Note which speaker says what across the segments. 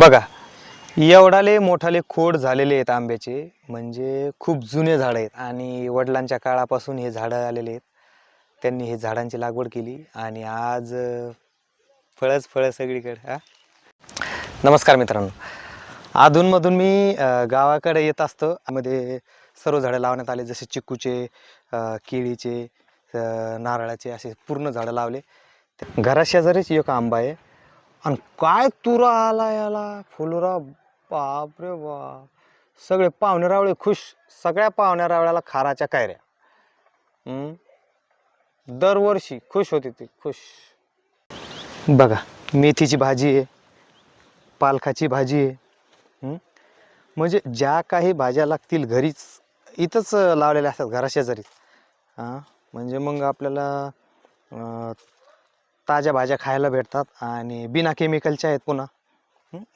Speaker 1: बघा एवढाले मोठाले खोड झालेले आहेत आंब्याचे म्हणजे खूप जुने झाडं आहेत आणि वडिलांच्या काळापासून हे झाडं आलेले आहेत. त्यांनी हे झाडांची लागवड केली आणि आज फळच फळं सगळीकडे हा? नमस्कार मित्रांनो. अधूनमधून मी गावाकडे येत असतो. मध्ये सर्व झाडं लावण्यात आले जसे चिकूचे केळीचे नारळाचे असे पूर्ण झाडं लावले. घराशेजारीच एक आंबा आहे. आणि काय तुरा आला याला? फुलरा बापरे बाप. सगळे पाहुणे रावळे खुश. सगळ्या पाहुण्या रावळ्याला खाराच्या कायऱ्या दरवर्षी खुश होती ती खुश. बघा मेथीची भाजी आहे पालखाची भाजी आहे. म्हणजे ज्या काही भाज्या लागतील घरीच इथंच लावलेल्या असतात घराशेजारीच हां? म्हणजे मग आपल्याला ताज्या भाज्या खायला भेटतात आणि बिना केमिकलच्या आहेत पुन्हा.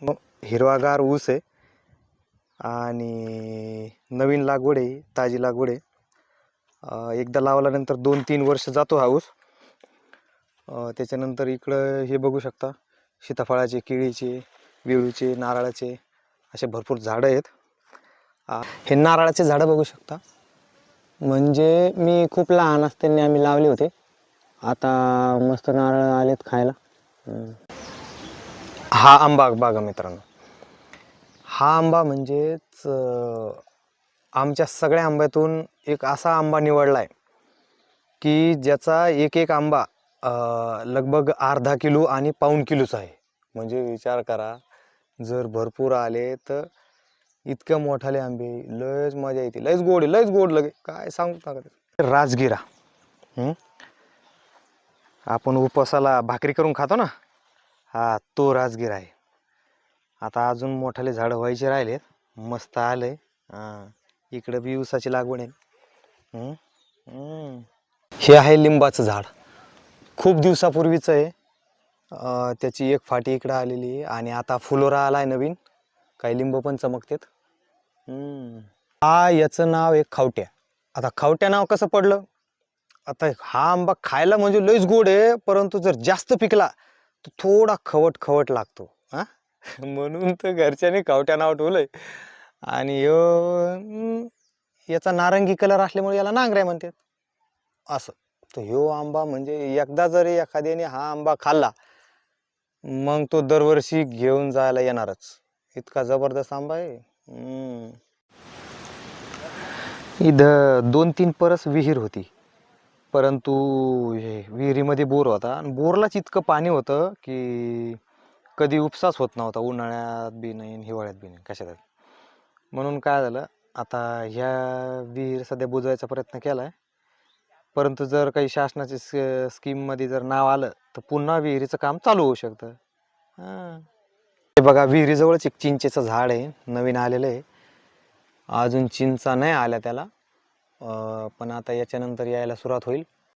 Speaker 1: मग हिरवागार ऊस आहे आणि नवीन लागवड आहे ताजी लागवड आहे. एकदा लावल्यानंतर दोन तीन वर्ष जातो हा ऊस. त्याच्यानंतर इकडं हे बघू शकता सीताफळाचे केळीचे विळूचे नारळाचे असे भरपूर झाडं आहेत. हे नारळाचे झाडं बघू शकता. म्हणजे मी खूप लहान असताना आम्ही लावले होते. आता मस्त नारळ आलेत खायला. हा आंबा बागा मित्रांनो. हा आंबा म्हणजेच आमच्या सगळ्या आंब्यातून एक असा आंबा निवडला आहे की ज्याचा एक एक आंबा लगभग अर्धा किलो आणि पाऊण किलोचा आहे. म्हणजे विचार करा जर भरपूर आले तर इतक्या मोठाले आंबे लयच मजा येते. लयच गोड आहे, लयच गोड लगे. काय सांगू का राजगिरा. आपण उपवासाला भाकरी करून खातो ना? हा तो राजगिरा आहे. आता अजून मोठाले झाडं व्हायचे राहिलेत. मस्त आलंय. हां इकडं बी ऊसाची लागवड आहे. हे आहे लिंबाचं झाड. खूप दिवसापूर्वीचं आहे. त्याची एक फाटी इकडं आलेली आहे आणि आता फुलोरा आला आहे नवीन. काही लिंब पण चमकतेत. हा याचं नाव एक खावट्या. आता खावट्या नाव कसं पडलं? आता हा आंबा खायला म्हणजे लईच गोड आहे परंतु जर जास्त पिकला तर थोडा खवट खवट लागतो हा? म्हणून तर घरच्याने खावट्या नाव ठेवलंय. आणि य याचा नारंगी कलर असल्यामुळे याला नांगऱ्या म्हणतात. असं. तर ह्यो आंबा म्हणजे एकदा जरी एखाद्याने हा आंबा खाल्ला मग तो दरवर्षी घेऊन जायला येणारच. इतका जबरदस्त आंबा आहे. इथं दोन तीन परस विहीर होती. परंतु हे विहिरीमध्ये बोर होता आणि बोरलाच इतकं पाणी होतं की कधी उपसाच होत नव्हता उन्हाळ्यात बी नाही हिवाळ्यात बी नाही कशात म्हणून काय झालं आता ह्या विहीर सध्या बुजवायचा प्रयत्न केला आहे परंतु जर काही शासनाच्या स स्कीममध्ये जर नाव आलं तर पुन्हा विहिरीचं काम चालू होऊ शकतं. हां. हे बघा विहिरीजवळच एक चिंचेचं झाड आहे नवीन आलेलं आहे. अजून चिंचा नाही आल्या त्याला. पण आता याच्यानंतर यायला सुरुवात होईल.